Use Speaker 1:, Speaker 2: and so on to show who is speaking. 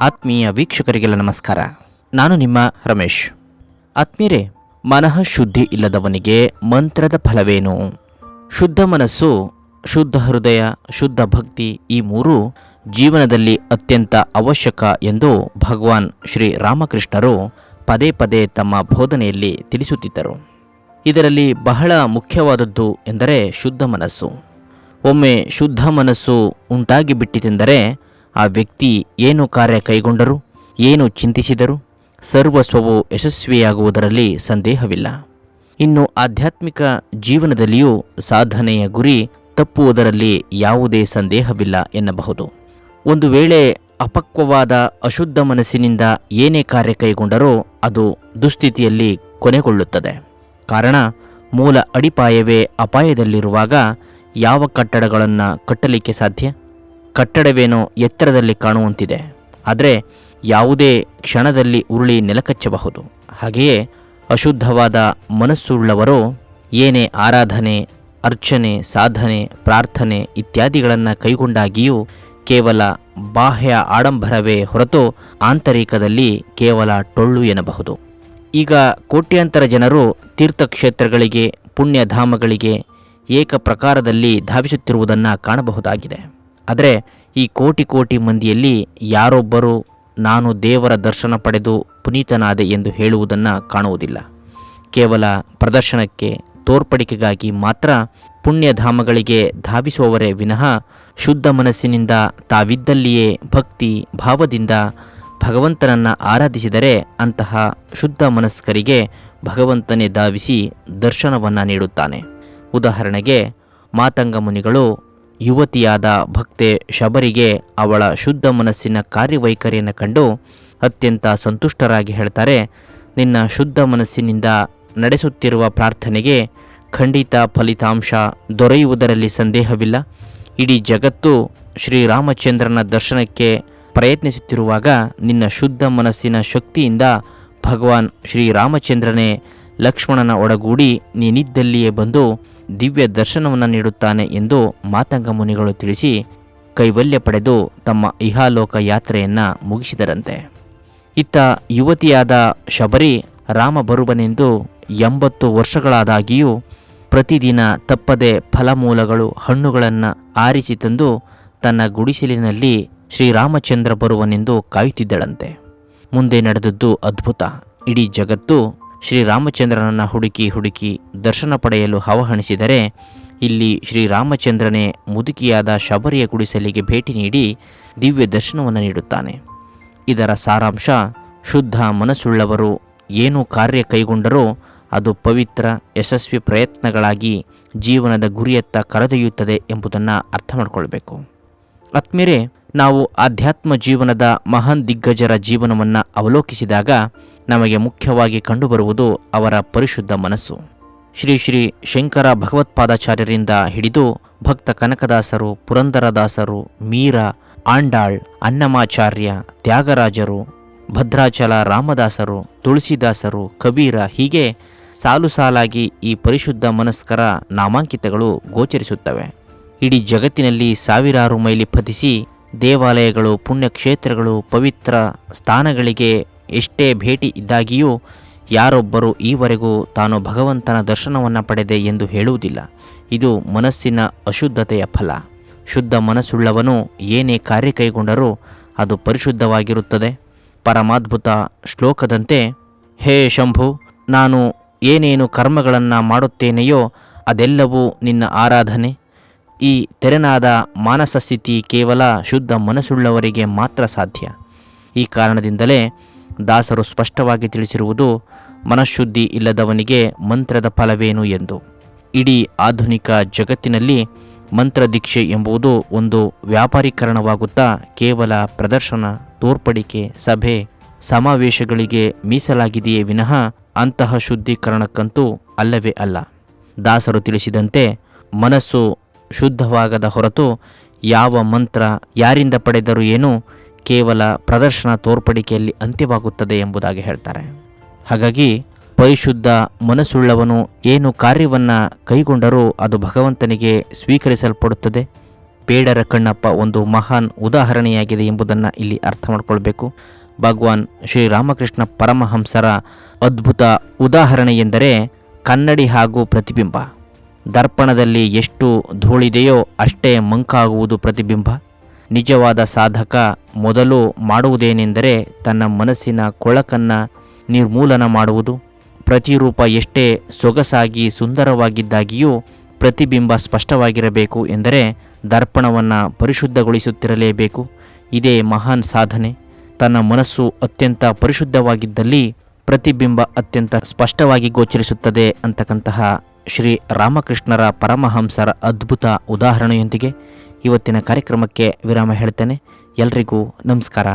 Speaker 1: ಆತ್ಮೀಯ ವೀಕ್ಷಕರಿಗೆಲ್ಲ ನಮಸ್ಕಾರ. ನಾನು ನಿಮ್ಮ ರಮೇಶ್. ಆತ್ಮೀಯರೇ, ಮನಃ ಶುದ್ಧಿ ಇಲ್ಲದವನಿಗೆ ಮಂತ್ರದ ಫಲವೇನು? ಶುದ್ಧ ಮನಸ್ಸು, ಶುದ್ಧ ಹೃದಯ, ಶುದ್ಧ ಭಕ್ತಿ ಈ ಮೂರು ಜೀವನದಲ್ಲಿ ಅತ್ಯಂತ ಅವಶ್ಯಕ ಎಂದು ಭಗವಾನ್ ಶ್ರೀ ರಾಮಕೃಷ್ಣರು ಪದೇ ಪದೇ ತಮ್ಮ ಬೋಧನೆಯಲ್ಲಿ ತಿಳಿಸುತ್ತಿದ್ದರು. ಇದರಲ್ಲಿ ಬಹಳ ಮುಖ್ಯವಾದದ್ದು ಎಂದರೆ ಶುದ್ಧ ಮನಸ್ಸು. ಒಮ್ಮೆ ಶುದ್ಧ ಮನಸ್ಸು ಉಂಟಾಗಿ ಬಿಟ್ಟಿತೆಂದರೆ ಆ ವ್ಯಕ್ತಿ ಏನು ಕಾರ್ಯ ಕೈಗೊಂಡರು, ಏನು ಚಿಂತಿಸಿದರು ಸರ್ವಸ್ವವು ಯಶಸ್ವಿಯಾಗುವುದರಲ್ಲಿ ಸಂದೇಹವಿಲ್ಲ. ಇನ್ನು ಆಧ್ಯಾತ್ಮಿಕ ಜೀವನದಲ್ಲಿಯೂ ಸಾಧನೆಯ ಗುರಿ ತಪ್ಪುವುದರಲ್ಲಿ ಯಾವುದೇ ಸಂದೇಹವಿಲ್ಲ ಎನ್ನಬಹುದು. ಒಂದು ವೇಳೆ ಅಪಕ್ವವಾದ ಅಶುದ್ಧ ಮನಸ್ಸಿನಿಂದ ಏನೇ ಕಾರ್ಯ ಕೈಗೊಂಡರೂ ಅದು ದುಸ್ಥಿತಿಯಲ್ಲಿ ಕೊನೆಗೊಳ್ಳುತ್ತದೆ. ಕಾರಣ, ಮೂಲ ಅಡಿಪಾಯವೇ ಅಪಾಯದಲ್ಲಿರುವಾಗ ಯಾವ ಕಟ್ಟಡಗಳನ್ನು ಕಟ್ಟಲಿಕ್ಕೆ ಸಾಧ್ಯ? ಕಟ್ಟಡವೇನೋ ಎತ್ತರದಲ್ಲಿ ಕಾಣುವಂತಿದೆ. ಆದರೆ ಯಾವುದೇ ಕ್ಷಣದಲ್ಲಿ ಉರುಳಿ ನೆಲಕಚ್ಚಬಹುದು. ಹಾಗೆಯೇ ಅಶುದ್ಧವಾದ ಮನಸ್ಸುಳ್ಳವರು ಏನೇ ಆರಾಧನೆ, ಅರ್ಚನೆ, ಸಾಧನೆ, ಪ್ರಾರ್ಥನೆ ಇತ್ಯಾದಿಗಳನ್ನು ಕೈಗೊಂಡಾಗಿಯೂ ಕೇವಲ ಬಾಹ್ಯ ಆಡಂಬರವೇ ಹೊರತು ಆಂತರಿಕದಲ್ಲಿ ಕೇವಲ ಟೊಳ್ಳು ಎನ್ನಬಹುದು. ಈಗ ಕೋಟ್ಯಾಂತರ ಜನರು ತೀರ್ಥಕ್ಷೇತ್ರಗಳಿಗೆ, ಪುಣ್ಯಧಾಮಗಳಿಗೆ ಏಕ ಪ್ರಕಾರದಲ್ಲಿ ಧಾವಿಸುತ್ತಿರುವುದನ್ನು ಕಾಣಬಹುದಾಗಿದೆ. ಆದರೆ ಈ ಕೋಟಿ ಕೋಟಿ ಮಂದಿಯಲ್ಲಿ ಯಾರೊಬ್ಬರು ನಾನು ದೇವರ ದರ್ಶನ ಪಡೆದು ಪುನೀತನಾದೆ ಎಂದು ಹೇಳುವುದನ್ನು ಕಾಣುವುದಿಲ್ಲ. ಕೇವಲ ಪ್ರದರ್ಶನಕ್ಕೆ, ತೋರ್ಪಡಿಕೆಗಾಗಿ ಮಾತ್ರ ಪುಣ್ಯಧಾಮಗಳಿಗೆ ಧಾವಿಸುವವರೇ ವಿನಃ ಶುದ್ಧ ಮನಸ್ಸಿನಿಂದ ತಾವಿದ್ದಲ್ಲಿಯೇ ಭಕ್ತಿ, ಭಾವದಿಂದ ಭಗವಂತನನ್ನು ಆರಾಧಿಸಿದರೆ ಅಂತಹ ಶುದ್ಧ ಮನಸ್ಕರಿಗೆ ಭಗವಂತನೇ ಧಾವಿಸಿ ದರ್ಶನವನ್ನು ನೀಡುತ್ತಾನೆ. ಉದಾಹರಣೆಗೆ ಮಾತಂಗ ಮುನಿಗಳು ಯುವತಿಯಾದ ಭಕ್ತೆ ಶಬರಿಗೆ ಅವಳ ಶುದ್ಧ ಮನಸ್ಸಿನ ಕಾರ್ಯವೈಖರಿಯನ್ನು ಕಂಡು ಅತ್ಯಂತ ಸಂತುಷ್ಟರಾಗಿ ಹೇಳ್ತಾರೆ, ನಿನ್ನ ಶುದ್ಧ ಮನಸ್ಸಿನಿಂದ ನಡೆಸುತ್ತಿರುವ ಪ್ರಾರ್ಥನೆಗೆ ಖಂಡಿತ ಫಲಿತಾಂಶ ದೊರೆಯುವುದರಲ್ಲಿ ಸಂದೇಹವಿಲ್ಲ. ಇಡೀ ಜಗತ್ತು ಶ್ರೀರಾಮಚಂದ್ರನ ದರ್ಶನಕ್ಕೆ ಪ್ರಯತ್ನಿಸುತ್ತಿರುವಾಗ ನಿನ್ನ ಶುದ್ಧ ಮನಸ್ಸಿನ ಶಕ್ತಿಯಿಂದ ಭಗವಾನ್ ಶ್ರೀರಾಮಚಂದ್ರನೇ ಲಕ್ಷ್ಮಣನ ಒಡಗೂಡಿ ನೀನಿದ್ದಲ್ಲಿಯೇ ಬಂದು ದಿವ್ಯ ದರ್ಶನವನ್ನು ನೀಡುತ್ತಾನೆ ಎಂದು ಮಾತಂಗ ಮುನಿಗಳು ತಿಳಿಸಿ ಕೈವಲ್ಯ ಪಡೆದು ತಮ್ಮ ಇಹಾಲೋಕ ಯಾತ್ರೆಯನ್ನು ಮುಗಿಸಿದರಂತೆ. ಇತ್ತ ಯುವತಿಯಾದ ಶಬರಿ ರಾಮ ಬರುವನೆಂದು ಎಂಬತ್ತು ವರ್ಷಗಳಾದಾಗಿಯೂ ಪ್ರತಿದಿನ ತಪ್ಪದೆ ಫಲಮೂಲಗಳು ಹಣ್ಣುಗಳನ್ನು ಆರಿಸಿ ತಂದು ತನ್ನ ಗುಡಿಸಲಿನಲ್ಲಿ ಶ್ರೀರಾಮಚಂದ್ರ ಬರುವನೆಂದು ಕಾಯುತ್ತಿದ್ದಳಂತೆ. ಮುಂದೆ ನಡೆದದ್ದು ಅದ್ಭುತ. ಇಡೀ ಜಗತ್ತು ಶ್ರೀರಾಮಚಂದ್ರನನ್ನು ಹುಡುಕಿ ಹುಡುಕಿ ದರ್ಶನ ಪಡೆಯಲು ಹವಹಣಿಸಿದರೆ, ಇಲ್ಲಿ ಶ್ರೀರಾಮಚಂದ್ರನೇ ಮುದುಕಿಯಾದ ಶಬರಿಯ ಗುಡಿಸಲಿಗೆ ಭೇಟಿ ನೀಡಿ ದಿವ್ಯ ದರ್ಶನವನ್ನು ನೀಡುತ್ತಾನೆ. ಇದರ ಸಾರಾಂಶ, ಶುದ್ಧ ಮನಸ್ಸುಳ್ಳವರು ಏನು ಕಾರ್ಯ ಕೈಗೊಂಡರೂ ಅದು ಪವಿತ್ರ, ಯಶಸ್ವಿ ಪ್ರಯತ್ನಗಳಾಗಿ ಜೀವನದ ಗುರಿಯತ್ತ ಕರೆದೊಯ್ಯುತ್ತದೆ ಎಂಬುದನ್ನು ಅರ್ಥ ಮಾಡಿಕೊಳ್ಬೇಕು. ಆತ್ಮೀಯರೇ ನಾವು ಆಧ್ಯಾತ್ಮ ಜೀವನದ ಮಹಾನ್ ದಿಗ್ಗಜರ ಜೀವನವನ್ನು ಅವಲೋಕಿಸಿದಾಗ ನಮಗೆ ಮುಖ್ಯವಾಗಿ ಕಂಡುಬರುವುದು ಅವರ ಪರಿಶುದ್ಧ ಮನಸ್ಸು. ಶ್ರೀ ಶ್ರೀ ಶಂಕರ ಭಗವತ್ಪಾದಾಚಾರ್ಯರಿಂದ ಹಿಡಿದು ಭಕ್ತ ಕನಕದಾಸರು, ಪುರಂದರದಾಸರು, ಮೀರ, ಆಂಡಾಳ್, ಅನ್ನಮಾಚಾರ್ಯ, ತ್ಯಾಗರಾಜರು, ಭದ್ರಾಚಲ ರಾಮದಾಸರು, ತುಳಸಿದಾಸರು, ಕಬೀರ ಹೀಗೆ ಸಾಲು ಸಾಲಾಗಿ ಈ ಪರಿಶುದ್ಧ ಮನಸ್ಕರ ನಾಮಾಂಕಿತಗಳು ಗೋಚರಿಸುತ್ತವೆ. ಇಡೀ ಜಗತ್ತಿನಲ್ಲಿ ಸಾವಿರಾರು ಮೈಲಿ ಪತಿಸಿ ದೇವಾಲಯಗಳು, ಪುಣ್ಯಕ್ಷೇತ್ರಗಳು, ಪವಿತ್ರ ಸ್ಥಾನಗಳಿಗೆ ಎಷ್ಟೇ ಭೇಟಿ ಇದ್ದಾಗಿಯೂ ಯಾರೊಬ್ಬರು ಈವರೆಗೂ ತಾನು ಭಗವಂತನ ದರ್ಶನವನ್ನು ಪಡೆದೆ ಎಂದು ಹೇಳುವುದಿಲ್ಲ. ಇದು ಮನಸ್ಸಿನ ಅಶುದ್ಧತೆಯ ಫಲ. ಶುದ್ಧ ಮನಸ್ಸುಳ್ಳವನು ಏನೇ ಕಾರ್ಯ ಕೈಗೊಂಡರೂ ಅದು ಪರಿಶುದ್ಧವಾಗಿರುತ್ತದೆ. ಪರಮಾದ್ಭುತ ಶ್ಲೋಕದಂತೆ, ಹೇ ಶಂಭು, ನಾನು ಏನೇನು ಕರ್ಮಗಳನ್ನು ಮಾಡುತ್ತೇನೆಯೋ ಅದೆಲ್ಲವೂ ನಿನ್ನ ಆರಾಧನೆ. ಈ ತೆರೆನಾದ ಮಾನಸ ಸ್ಥಿತಿ ಕೇವಲ ಶುದ್ಧ ಮನಸ್ಸುಳ್ಳವರಿಗೆ ಮಾತ್ರ ಸಾಧ್ಯ. ಈ ಕಾರಣದಿಂದಲೇ ದಾಸರು ಸ್ಪಷ್ಟವಾಗಿ ತಿಳಿಸಿರುವುದು, ಮನಃಶುದ್ಧಿ ಇಲ್ಲದವನಿಗೆ ಮಂತ್ರದ ಫಲವೇನು ಎಂದು. ಇಡೀ ಆಧುನಿಕ ಜಗತ್ತಿನಲ್ಲಿ ಮಂತ್ರದೀಕ್ಷೆ ಎಂಬುದು ಒಂದು ವ್ಯಾಪಾರೀಕರಣವಾಗುತ್ತಾ ಕೇವಲ ಪ್ರದರ್ಶನ, ತೋರ್ಪಡಿಕೆ, ಸಭೆ, ಸಮಾವೇಶಗಳಿಗೆ ಮೀಸಲಾಗಿದೆಯೇ ವಿನಃ ಅಂತಹ ಶುದ್ಧೀಕರಣಕ್ಕಂತೂ ಅಲ್ಲವೇ ಅಲ್ಲ. ದಾಸರು ತಿಳಿಸಿದಂತೆ ಮನಸ್ಸು ಶುದ್ಧವಾಗದ ಹೊರತು ಯಾವ ಮಂತ್ರ ಯಾರಿಂದ ಪಡೆದರೂ ಏನು ಕೇವಲ ಪ್ರದರ್ಶನ ತೋರ್ಪಡಿಕೆಯಲ್ಲಿ ಅಂತ್ಯವಾಗುತ್ತದೆ ಎಂಬುದಾಗಿ ಹೇಳ್ತಾರೆ. ಹಾಗಾಗಿ ಪರಿಶುದ್ಧ ಮನಸ್ಸುಳ್ಳವನು ಏನು ಕಾರ್ಯವನ್ನು ಕೈಗೊಂಡರೂ ಅದು ಭಗವಂತನಿಗೆ ಸ್ವೀಕರಿಸಲ್ಪಡುತ್ತದೆ. ಪೇಡರ ಕಣ್ಣಪ್ಪ ಒಂದು ಮಹಾನ್ ಉದಾಹರಣೆಯಾಗಿದೆ ಎಂಬುದನ್ನು ಇಲ್ಲಿ ಅರ್ಥ ಮಾಡಿಕೊಳ್ಬೇಕು. ಭಗವಾನ್ ಶ್ರೀರಾಮಕೃಷ್ಣ ಪರಮಹಂಸರ ಅದ್ಭುತ ಉದಾಹರಣೆ ಎಂದರೆ ಕನ್ನಡಿ ಹಾಗೂ ಪ್ರತಿಬಿಂಬ. ದರ್ಪಣದಲ್ಲಿ ಎಷ್ಟು ಧೂಳಿದೆಯೋ ಅಷ್ಟೇ ಮಂಕಾಗುವುದು ಪ್ರತಿಬಿಂಬ. ನಿಜವಾದ ಸಾಧಕ ಮೊದಲು ಮಾಡುವುದೇನೆಂದರೆ ತನ್ನ ಮನಸ್ಸಿನ ಕೊಳಕನ್ನು ನಿರ್ಮೂಲನ ಮಾಡುವುದು. ಪ್ರತಿರೂಪ ಎಷ್ಟೇ ಸೊಗಸಾಗಿ ಸುಂದರವಾಗಿದ್ದಾಗಿಯೂ ಪ್ರತಿಬಿಂಬ ಸ್ಪಷ್ಟವಾಗಿರಬೇಕು ಎಂದರೆ ದರ್ಪಣವನ್ನು ಪರಿಶುದ್ಧಗೊಳಿಸುತ್ತಿರಲೇಬೇಕು. ಇದೇ ಮಹಾನ್ ಸಾಧನೆ. ತನ್ನ ಮನಸ್ಸು ಅತ್ಯಂತ ಪರಿಶುದ್ಧವಾಗಿದ್ದಲ್ಲಿ ಪ್ರತಿಬಿಂಬ ಅತ್ಯಂತ ಸ್ಪಷ್ಟವಾಗಿ ಗೋಚರಿಸುತ್ತದೆ ಅಂತಕ್ಕಂತಹ ಶ್ರೀ ರಾಮಕೃಷ್ಣರ ಪರಮಹಂಸರ ಅದ್ಭುತ ಉದಾಹರಣೆಯೊಂದಿಗೆ ಇವತ್ತಿನ ಕಾರ್ಯಕ್ರಮಕ್ಕೆ ವಿರಾಮ ಹೇಳ್ತೇನೆ. ಎಲ್ರಿಗೂ ನಮಸ್ಕಾರ.